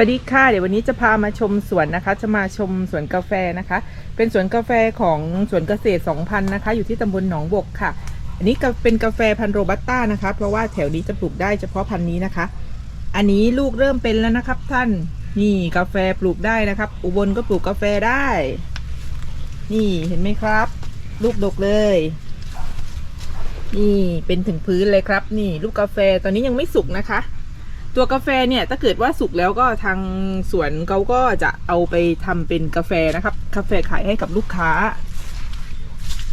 วัสดีค่ะ เดี๋ยววันนี้จะพามาชมสวนนะคะ จะมาชมสวนกาแฟนะคะ เป็นสวนกาแฟของสวนเกษตร 2,000 นะคะ อยู่ที่ตำบลหนองบกค่ะ อันนี้ก็เป็นกาแฟพันโรบัสต้านะคะ เพราะว่าแถวนี้จะปลูกได้เฉพาะพันนี้นะคะ อันนี้ลูกเริ่มเป็นแล้วนะครับท่าน นี่กาแฟปลูกได้นะครับ อุบลก็ปลูกกาแฟได้ นี่เห็นไหมครับ ลูกดกเลย นี่เป็นถึงพื้นเลยครับ นี่ลูกกาแฟตอนนี้ยังไม่สุกนะคะ ตัวกาแฟเนี่ยถ้าเกิดว่าสุกแล้วก็ทางสวนเขาก็จะเอาไปทำเป็นกาแฟนะครับ กาแฟขายให้กับลูกค้า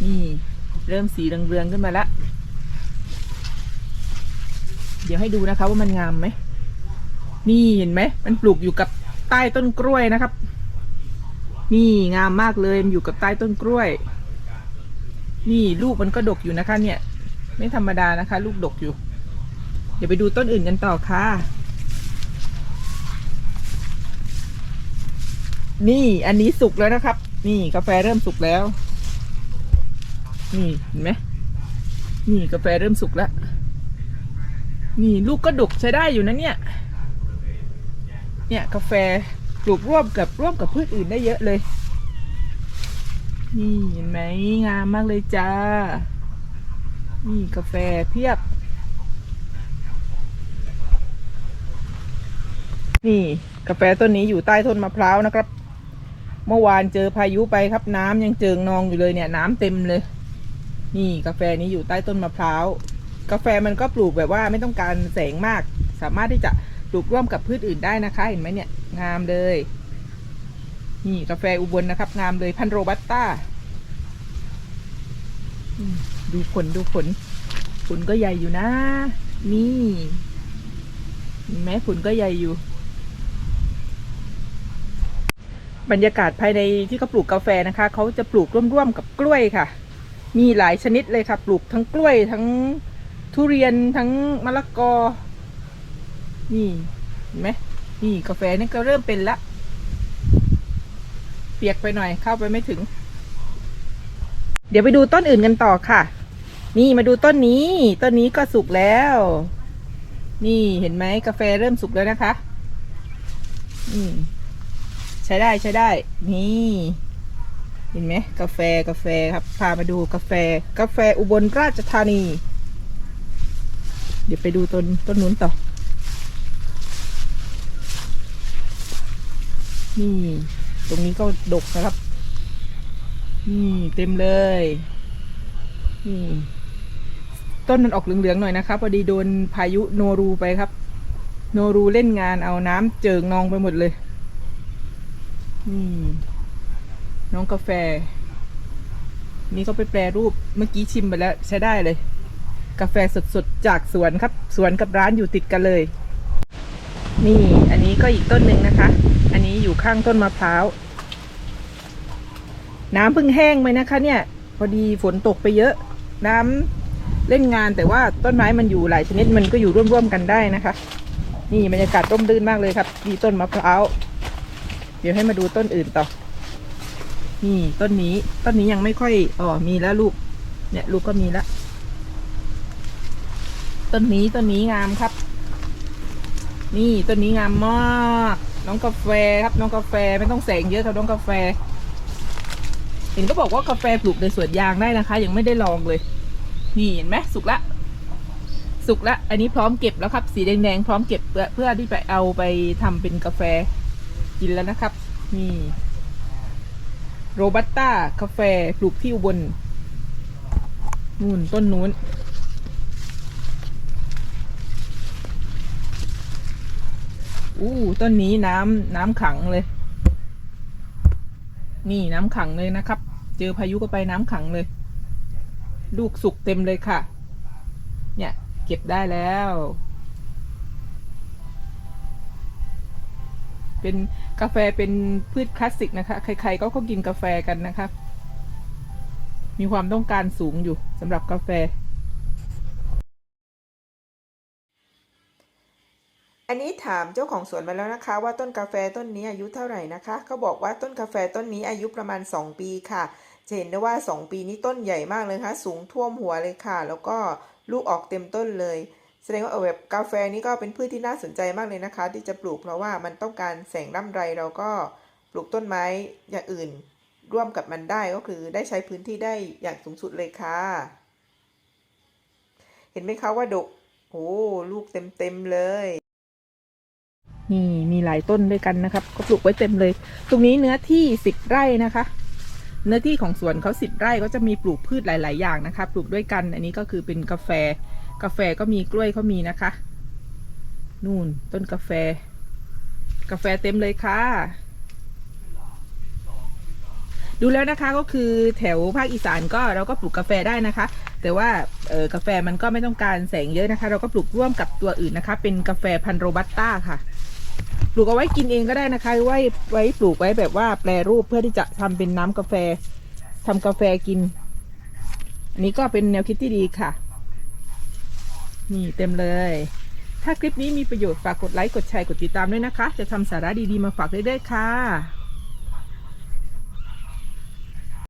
นี่ เริ่มสีเรืองๆขึ้นมาแล้ว เดี๋ยวให้ดูนะคะว่ามันงามไหม นี่เห็นไหม มันปลูกอยู่กับใต้ต้นกล้วยนะครับ นี่งามมากเลยมันอยู่กับใต้ต้นกล้วย นี่ลูกมันก็ดกอยู่นะคะ เนี่ย ไม่ธรรมดานะคะ ลูกดกอยู่ เดี๋ยวไปดูต้นอื่นกันต่อค่ะ นี่อันนี้สุกแล้วนะครับ นี่กาแฟเริ่มสุกแล้ว นี่เห็นไหมนี่กาแฟเริ่มสุกแล้ว นี่ลูกก็ดกใช้ได้อยู่นะเนี่ย เนี่ยกาแฟปลูกร่วมกับร่วมกับพืชอื่นได้เยอะเลย นี่เห็นไหมงามมากเลยจ้า นี่กาแฟเพียบ นี่กาแฟต้นนี้อยู่ใต้ต้นมะพร้าวนะครับ เมื่อวานเจอพายุไปครับน้ำยังเจิงนองอยู่เลยเนี่ยน้ำเต็มเลย นี่กาแฟนี้อยู่ใต้ต้นมะพร้าวกาแฟมันก็ปลูกแบบว่าไม่ต้องการแสงมาก สามารถที่จะปลูกร่วมกับพืชอื่นได้นะคะเห็นไหมเนี่ยงามเลย นี่กาแฟอุบลนะครับ งามเลยพันโรบัสต้าดูผลดูผลผลก็ใหญ่อยู่นะ นี่เห็นไหมผลก็ใหญ่อยู่ บรรยากาศภายในที่เขาปลูกกาแฟนะคะเขาจะปลูกร่วมๆกับกล้วยค่ะ มีหลายชนิดเลยค่ะ ปลูกทั้งกล้วยทั้งทุเรียนทั้งมะละกอ นี่เห็นไหมนี่กาแฟนี่ก็เริ่มเป็นละเปียกไปหน่อยเข้าไปไม่ถึง เดี๋ยวไปดูต้นอื่นกันต่อค่ะ นี่มาดูต้นนี้ ต้นนี้ก็สุกแล้ว นี่เห็นไหมกาแฟเริ่มสุกแล้วนะคะ อืม ใช้ได้ใช้ได้ นี่ เห็นไหมกาแฟกาแฟครับพามาดูกาแฟ กาแฟอุบลราชธานี เดี๋ยวไปดูต้นต้นนู้นต่อ นี่ ตรงนี้ก็ดกนะครับ นี่เต็มเลยนี่ต้นมันออกเหลืองๆหน่อยนะครับพอดีโดนพายุโนรูไปครับ โนรูเล่นงานเอาน้ำเจิงนองไปหมดเลย นี่ น้องกาแฟ นี่ก็ไปแปรรูปเมื่อกี้ชิมไปแล้วใช้ได้เลย กาแฟสดๆ จากสวนครับ สวนกับร้านอยู่ติดกันเลย นี่ อันนี้ก็อีกต้นหนึ่งนะคะ อันนี้อยู่ข้างต้นมะพร้าว น้ำเพิ่งแห้งไปนะคะ เนี่ย พอดีฝนตกไปเยอะ น้ำเล่นงานแต่ว่าต้นไม้มันอยู่หลายชนิดมันก็อยู่ร่วมๆกันได้นะคะ นี่บรรยากาศร่มรื่นมากเลยครับ มีต้นมะพร้าว ดี๋ยวให้มาดูต้นอื่นต่อ นี่ต้นนี้ต้นนี้ยังไม่ค่อยอ๋อมีแล้วลูก เนี่ยลูกก็มีแล้วต้นนี้ต้นนี้งามครับ นี่ต้นนี้งามมาก น้องกาแฟครับน้องกาแฟไม่ต้องแสงเยอะครับน้องกาแฟ เห็นก็บอกว่ากาแฟปลูกในสวนยางได้นะคะ ยังไม่ได้ลองเลย นี่เห็นไหมสุกละสุกละ อันนี้พร้อมเก็บแล้วครับ สีแดงๆพร้อมเก็บเพื่อเพื่อที่ไปเอาไปทำเป็นกาแฟ กินแล้วนะครับ นี่ โรบัสต้ากาแฟปลูกที่อุบลนู่นต้นนู้น อู้ต้นนี้น้ำน้ำขังเลย นี่น้ำขังเลยนะครับ เจอพายุก็ไปน้ำขังเลย ลูกสุกเต็มเลยค่ะ เนี่ย เก็บได้แล้ว เป็นกาแฟเป็นพืชคลาสสิกนะคะ ใครๆก็ก็กินกาแฟกันนะคะ มีความต้องการสูงอยู่สำหรับกาแฟ อันนี้ถามเจ้าของสวนมาแล้วนะคะ ว่าต้นกาแฟต้นนี้อายุเท่าไหร่นะคะเขาบอกว่าต้นกาแฟต้นนี้อายุประมาณ 2 ปีค่ะจะเห็นได้ว่า 2 ปีนี้ต้นใหญ่มากเลยค่ะ สูงท่วมหัวเลยค่ะ แล้วก็ลูกออกเต็มต้นเลย แสดงว่าเออแบบกาแฟนี่ก็เป็นพืชที่น่าสนใจมากเลยนะคะ ที่จะปลูกเพราะว่ามันต้องการแสงร่ำไรเราก็ปลูกต้นไม้อย่างอื่น ร่วมกับมันได้ก็คือได้ใช้พื้นที่ได้อย่างสูงสุดเลยค่ะ เห็นไหมคะว่าดกโอ้ลูกเต็มเต็มๆเลยนี่มีหลายต้นด้วยกันนะครับ ก็ปลูกไว้เต็มเลย ตรงนี้เนื้อที่สิบไร่นะคะ เนื้อที่ของสวนเขาสิบไร่ก็จะมีปลูกพืชหลาย ๆ อย่างนะคะ ปลูกด้วยกัน อันนี้ก็คือเป็นกาแฟ กาแฟก็มีกล้วยเขามีนะคะ นู่นต้นกาแฟ กาแฟเต็มเลยค่ะ ดูแล้วนะคะก็คือแถวภาคอีสานก็เราก็ปลูกกาแฟได้นะคะ แต่ว่าเออกาแฟมันก็ไม่ต้องการแสงเยอะนะคะ เราก็ปลูกร่วมกับตัวอื่นนะคะ เป็นกาแฟพันโรบัสต้าค่ะปลูกเอาไว้กินเองก็ได้นะคะ ไว้ไว้ปลูกไว้แบบว่าแปรรูปเพื่อที่จะทำเป็นน้ำกาแฟทำกาแฟกิน อันนี้ก็เป็นแนวคิดที่ดีค่ะ นี่เต็มเลย ถ้าคลิปนี้มีประโยชน์ฝากกดไลค์ กดแชร์ กดติดตามด้วยนะคะ จะทำสาระดีๆมาฝากเรื่อยๆค่ะ